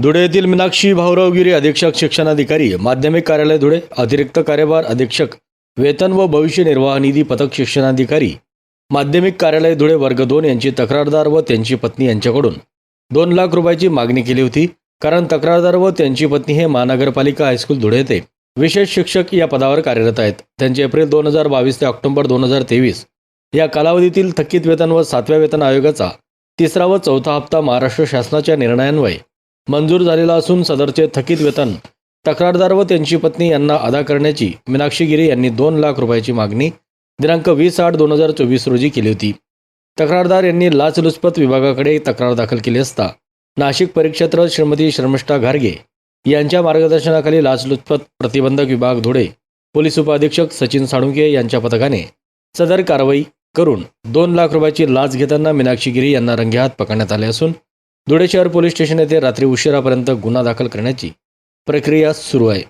धुळे येथील मीनाक्षी भाऊरावगिरी अधीक्षक शिक्षणाधिकारी माध्यमिक कार्यालय धुळे अतिरिक्त कार्यभार अधीक्षक वेतन व भविष्य निर्वाह निधी पथक शिक्षणाधिकारी माध्यमिक कार्यालय धुळे वर्ग दोन यांची तक्रारदार व त्यांची पत्नी यांच्याकडून दोन लाख रुपयाची मागणी केली होती. कारण तक्रारदार व त्यांची पत्नी हे महानगरपालिका हायस्कूल धुळे येथे विशेष शिक्षक या पदावर कार्यरत आहेत. त्यांचे एप्रिल दोन हजार बावीस ते ऑक्टोबर दोन हजार तेवीस या कालावधीतील थकीत वेतन व सातव्या वेतन आयोगाचा तिसरा व चौथा हप्ता महाराष्ट्र शासनाच्या निर्णयान्वये मंजूर झालेला असून सदरचे थकीत वेतन तक्रारदार व त्यांची पत्नी यांना अदा करण्याची मीनाक्षी गिरी यांनी दोन लाख रुपयाची मागणी दिनांक वीस आठ दोन हजार चोवीस रोजी केली होती. तक्रारदार यांनी लाचलुचपत विभागाकडे तक्रार दाखल केली असता नाशिक परिक्षेत्र श्रीमती शर्मिष्ठा घारगे यांच्या मार्गदर्शनाखाली लाचलुचपत प्रतिबंधक विभाग धुळे पोलीस उपाधीक्षक सचिन साळुंके यांच्या पथकाने सदर कारवाई करून दोन लाख रुपयाची लाच घेताना मीनाक्षी गिरी यांना रंगेहात पकडण्यात आले असून धुळे शहर पोलीस स्टेशन येथे रात्री उशिरापर्यंत गुन्हा दाखल करण्याची प्रक्रिया सुरू आहे.